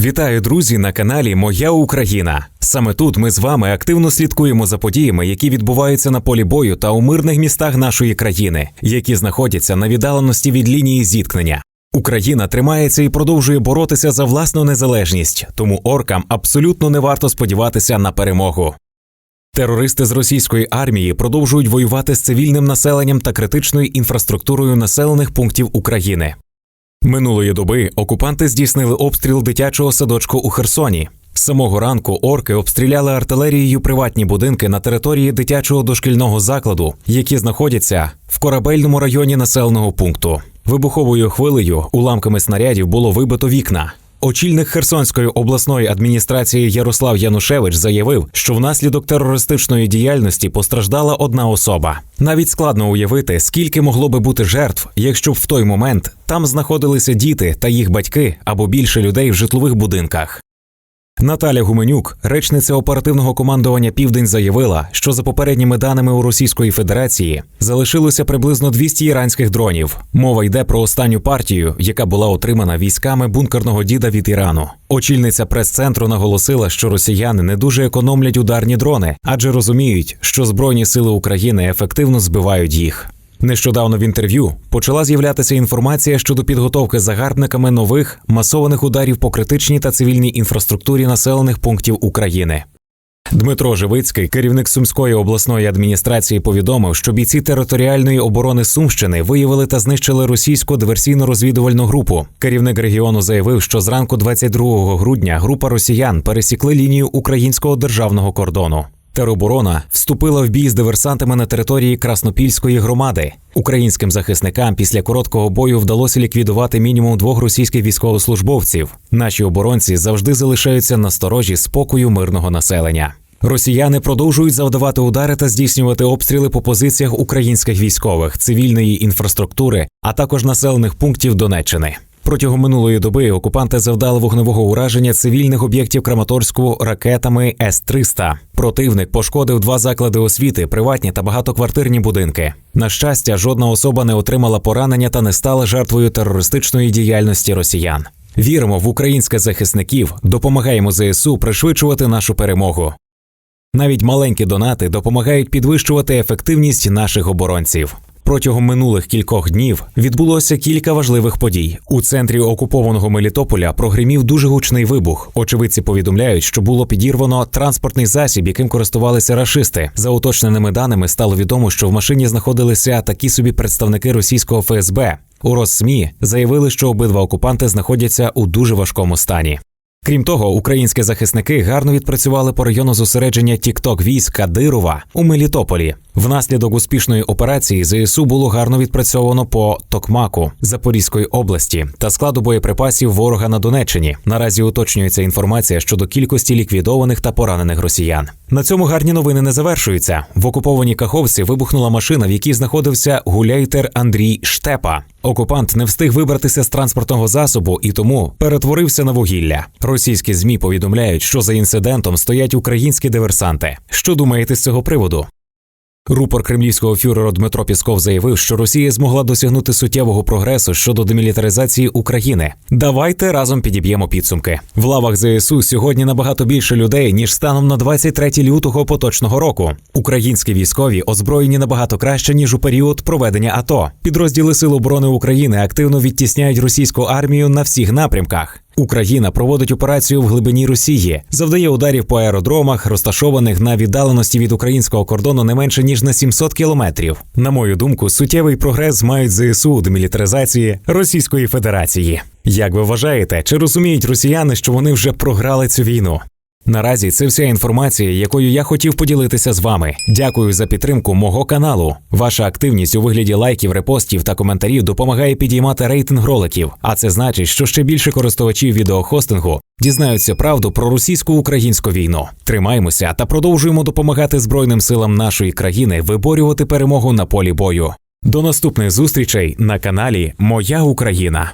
Вітаю, друзі, на каналі Моя Україна. Саме тут ми з вами активно слідкуємо за подіями, які відбуваються на полі бою та у мирних містах нашої країни, які знаходяться на віддаленості від лінії зіткнення. Україна тримається і продовжує боротися за власну незалежність, тому оркам абсолютно не варто сподіватися на перемогу. Терористи з російської армії продовжують воювати з цивільним населенням та критичною інфраструктурою населених пунктів України. Минулої доби окупанти здійснили обстріл дитячого садочку у Херсоні. З самого ранку орки обстріляли артилерією приватні будинки на території дитячого дошкільного закладу, які знаходяться в корабельному районі населеного пункту. Вибуховою хвилею уламками снарядів було вибито вікна. Очільник Херсонської обласної адміністрації Ярослав Янушевич заявив, що внаслідок терористичної діяльності постраждала одна особа. Навіть складно уявити, скільки могло би бути жертв, якщо б в той момент там знаходилися діти та їх батьки або більше людей в житлових будинках. Наталя Гуменюк, речниця оперативного командування Південь, заявила, що за попередніми даними у Російської Федерації залишилося приблизно 200 іранських дронів. Мова йде про останню партію, яка була отримана військами бункерного діда від Ірану. Очільниця прес-центру наголосила, що росіяни не дуже економлять ударні дрони, адже розуміють, що збройні сили України ефективно збивають їх. Нещодавно в інтерв'ю почала з'являтися інформація щодо підготовки загарбниками нових масованих ударів по критичній та цивільній інфраструктурі населених пунктів України. Дмитро Живицький, керівник Сумської обласної адміністрації, повідомив, що бійці територіальної оборони Сумщини виявили та знищили російську диверсійно-розвідувальну групу. Керівник регіону заявив, що зранку 22 грудня група росіян пересікли лінію українського державного кордону. Тероборона вступила в бій з диверсантами на території Краснопільської громади. Українським захисникам після короткого бою вдалося ліквідувати мінімум двох російських військовослужбовців. Наші оборонці завжди залишаються на сторожі спокою мирного населення. Росіяни продовжують завдавати удари та здійснювати обстріли по позиціях українських військових, цивільної інфраструктури, а також населених пунктів Донеччини. Протягом минулої доби окупанти завдали вогневого ураження цивільних об'єктів Краматорську ракетами С-300. Противник пошкодив два заклади освіти, приватні та багатоквартирні будинки. На щастя, жодна особа не отримала поранення та не стала жертвою терористичної діяльності росіян. Віримо в українських захисників, допомагаємо ЗСУ пришвидшувати нашу перемогу. Навіть маленькі донати допомагають підвищувати ефективність наших оборонців. Протягом минулих кількох днів відбулося кілька важливих подій. У центрі окупованого Мелітополя прогримів дуже гучний вибух. Очевидці повідомляють, що було підірвано транспортний засіб, яким користувалися рашисти. За уточненими даними стало відомо, що в машині знаходилися такі собі представники російського ФСБ. У Росмі заявили, що обидва окупанти знаходяться у дуже важкому стані. Крім того, українські захисники гарно відпрацювали по району зосередження Тікток військ Кадирова у Мелітополі. Внаслідок успішної операції ЗСУ було гарно відпрацьовано по Токмаку Запорізької області та складу боєприпасів ворога на Донеччині. Наразі уточнюється інформація щодо кількості ліквідованих та поранених росіян. На цьому гарні новини не завершуються. В окупованій Каховці вибухнула машина, в якій знаходився гуляйтер Андрій Штепа. Окупант не встиг вибратися з транспортного засобу і тому перетворився на вугілля. Російські змі повідомляють, що за інцидентом стоять українські диверсанти. Що думаєте з цього приводу? Рупор кремлівського фюрера Дмитро Пісков заявив, що Росія змогла досягнути суттєвого прогресу щодо демілітаризації України. Давайте разом підіб'ємо підсумки. В лавах ЗСУ сьогодні набагато більше людей ніж станом на 23 лютого поточного року. Українські військові озброєні набагато краще ніж у період проведення АТО. Підрозділи Сил оборони України активно відтісняють російську армію на всіх напрямках. Україна проводить операцію в глибині Росії, завдає ударів по аеродромах, розташованих на віддаленості від українського кордону не менше ніж на 700 кілометрів. На мою думку, суттєвий прогрес мають ЗСУ демілітаризації Російської Федерації. Як ви вважаєте, чи розуміють росіяни, що вони вже програли цю війну? Наразі це вся інформація, якою я хотів поділитися з вами. Дякую за підтримку мого каналу. Ваша активність у вигляді лайків, репостів та коментарів допомагає підіймати рейтинг роликів. А це значить, що ще більше користувачів відеохостингу дізнаються правду про російсько-українську війну. Тримаємося та продовжуємо допомагати Збройним силам нашої країни виборювати перемогу на полі бою. До наступних зустрічей на каналі Моя Україна.